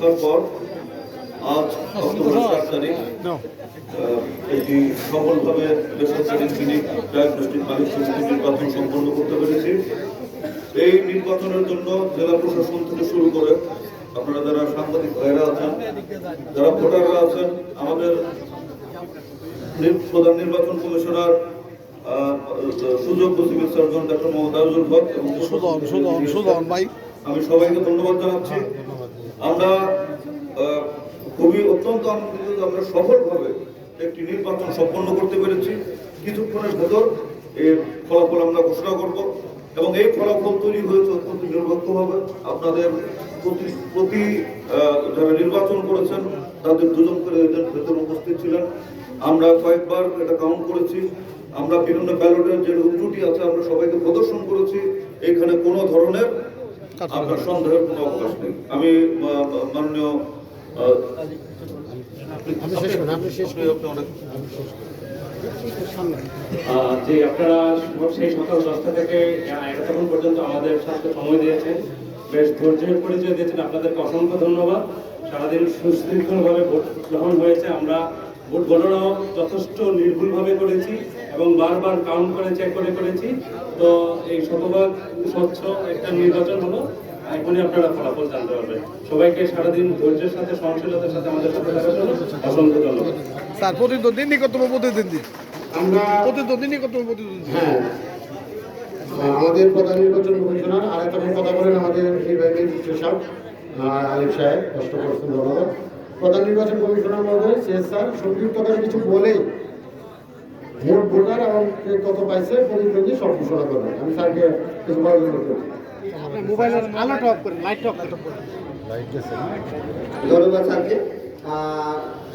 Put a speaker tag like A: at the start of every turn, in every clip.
A: প্রতীক্ষার পর আজ অক্টোবর চার তারিখ একটি সফলভাবে বেসরকারি ক্লিনিক ডায়াগনস্টিক মালিক সমিতি নির্বাচন সম্পন্ন করতে পেরেছি এই নির্বাচনের জন্য জেলা প্রশাসন থেকে শুরু করে আপনারা যারা সাংবাদিক ভাইরা আছেন যারা ভোটাররা আছেন আমাদের প্রধান নির্বাচন কমিশনার সুযোগ্য civil surgeon doctor Mohammad Azul Haque এবং আমি সবাইকে ধন্যবাদ জানাচ্ছি। আমরা খুবই অত্যন্ত আনন্দিত আমরা সফলভাবে একটি নির্বাচন সম্পন্ন করতে পেরেছি। কিছুক্ষণের ভেতর এর ফলাফল আমরা ঘোষণা করব এবং এই ফলাফল তৈরি হয়েছে অত্যন্ত নির্ভরভাবে আপনাদের প্রতি প্রতি যারা নির্বাচন করেছেন, তাদের দুজন করে এজেন্ট ভেতরে উপস্থিত ছিলেন। আমরা কয়েকবার এটা কাউন্ট করেছি। আমরা বিভিন্ন ব্যালটের যে ত্রুটি আছে, আমরা সবাইকে প্রদর্শন করেছি। এখানে কোনো ধরনের আপনার সন্দেহের কোনো অবকাশ নেই। আমি মাননীয়
B: যে আপনারা সেই সকাল দশটা থেকে এতক্ষণ পর্যন্ত আমাদের সাথে সময় দিয়েছেন বেশ ধৈর্যের পরিচয় দিয়েছেন। আপনাদেরকে অসংখ্য ধন্যবাদ। সারাদিন সুশৃঙ্খলভাবে ভোট গ্রহণ হয়েছে। আমরা ভোট গণনাও যথেষ্ট নির্ভুলভাবে করেছি এবং বারবার কাউন্ট করে চেক করে করেছি। তো এই শতভাগ স্বচ্ছ একটা নির্বাচন হলো এখনই আপনারা ফলাফল জানতে পারবেন। সবাইকে সারাদিন ধৈর্যের সাথে সহনশীলতার সাথে আমাদের সাথে থাকার জন্য অসংখ্য ধন্যবাদ।
C: স্যার প্রতিদ্বন্দ্বী নিকটতম প্রতিদ্বন্দ্বী?
D: আমরা
C: প্রতিদ্বন্দ্বী নিকটতম প্রতিদ্বন্দ্বী?
D: হ্যাঁ। আমাদের প্রধান নির্বাচন কমিশনার আর একটা কথা বলেন আমাদের নির্বাহী ম্যাজিস্ট্রেট সাহেব আলিফ সাহেব কষ্ট করছেন ধন্যবাদ। প্রধান নির্বাচন কমিশনার মহোদয় শেষ স্যার সংক্ষিপ্ত করে কিছু বলে ভোট ভোটার এবং কে কত পাইছে প্রতিদ্বন্দ্বী সব ঘোষণা করবেন আমি স্যারকে কিছু বলার জন্য
C: মোবাইলের আলোটা অফ করেন লাইটটা অফ করেন
E: ধন্যবাদ স্যারকে।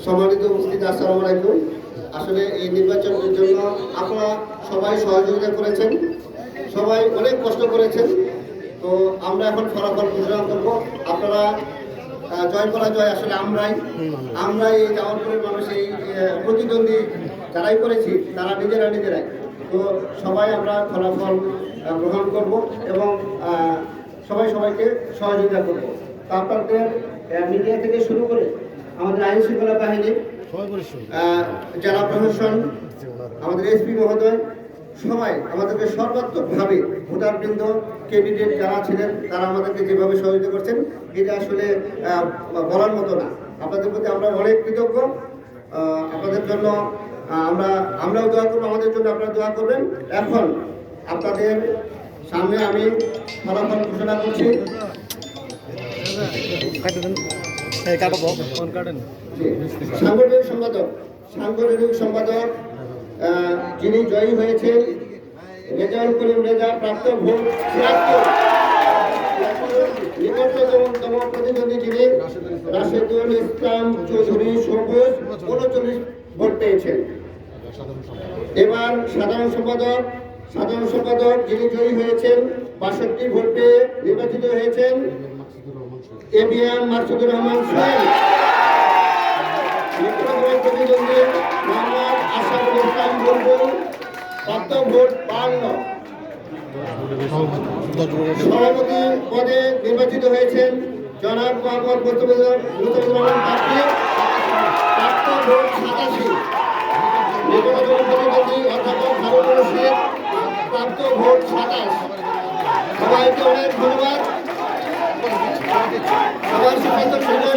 E: সম্মানিত উপস্থিত আসসালামু আলাইকুম। আসলে এই নির্বাচনের জন্য আপনারা সবাই সহযোগিতা করেছেন। সবাই অনেক কষ্ট করেছেন। তো আমরা এখন ফলাফল ঘোষণা করব। আপনারা জয় পরাজয় আসলে আমরাই। আমরা এই জামালপুরের মানুষ এই প্রতিদ্বন্দ্বী যারাই করেছি তারা নিজেরা নিজেরাই। তো সবাই আমরা ফলাফল গ্রহণ করব এবং সবাই সবাইকে সহযোগিতা করব। তো আপনাদের মিডিয়া থেকে শুরু করে আমাদের আইন শৃঙ্খলা বাহিনী জেলা প্রশাসন আমাদের এসপি মহোদয় সবাই আমাদেরকে সর্বাত্মকভাবে ভোটারবৃন্দ ক্যান্ডিডেট যারা ছিলেন তারা আমাদেরকে যেভাবে সহযোগিতা করছেন এটা আসলে বলার মতো না। আপনাদের প্রতি আমরা অনেক কৃতজ্ঞ। আপনাদের জন্য আমরা আমরাও দোয়া করব আমাদের জন্য আপনারা দোয়া করবেন। এখন আপনাদের সামনে আমি ফলাফল ঘোষণা করছি। সাংগঠনিক সম্পাদক সাংগঠনিক সম্পাদক যিনি জয়ী হয়েছেন রেজাউল করিম রেজা প্রাপ্ত ভোট যিনি চৌধুরী উনচল্লিশ ভোট পেয়েছেন। এবার সাধারণ সম্পাদক সাধারণ সম্পাদক যিনি জয়ী হয়েছেন নির্বাচিত হয়েছেন মাসুদুর রহমান প্রতিদ্বন্দ্বী মোহাম্মদ আসাদুল ইসলাম বুলবুল প্রাপ্ত ভোট বান্ন সভাপতি পদে নির্বাচিত হয়েছেন জনাব মোহাম্মদ মুস্তফিজুর রহমান পাত্রী প্রাপ্ত ভোট সাতাশি প্রতিদ্বন্দ্বী অধ্যাপক প্রাপ্ত ভোট সাতাশ সবাইকে অনেক ধন্যবাদ সবার সুস্বাস্থ্য